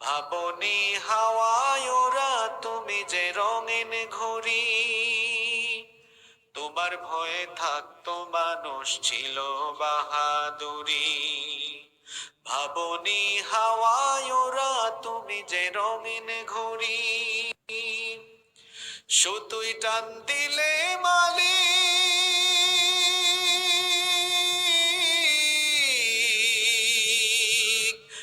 ভাবনি হাওয়ায় ওরা, তুমি যে রঙিন ঘড়ি। তোমার ভয়ে থাকতো মানুষ ছিল বাহাদুরি। ভাবনি হাওয়ায় ওরা, তুমি যে রঙিন ঘড়ি। সুতুই টান দিলে মালিক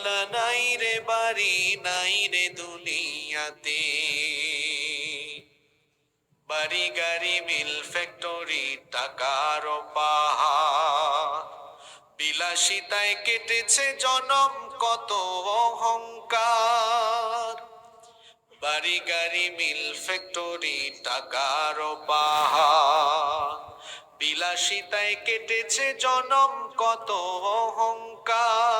বাড়িওয়ালা নাই রে, বাড়ি নাই রে দুনিয়াতে। বাড়ি গাড়ি, মিল ফ্যাক্টরি, টাকার পাহাড় বিলাসিতায় কেটেছে জনম, কত অহংকার। বাড়ি গাড়ি, মিল ফ্যাক্টরি, টাকার পাহাড় বিলাসিতায় কেটেছে জনম, কত অহংকার।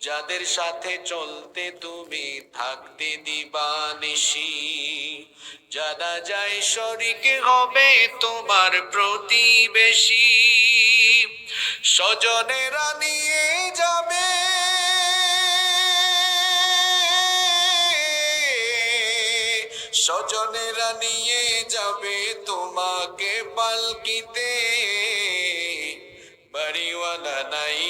যাদের সাথে চলতে তুমি থাকতে দিবা দিবানিসি জানা যায় শরিক হবে তোমার প্রতিবেশী। স্বজনেরা নিয়ে যাবে। স্বজনেরা নিয়ে যাবে তোমাকে পালকিতে। বাড়িওয়ালা নাই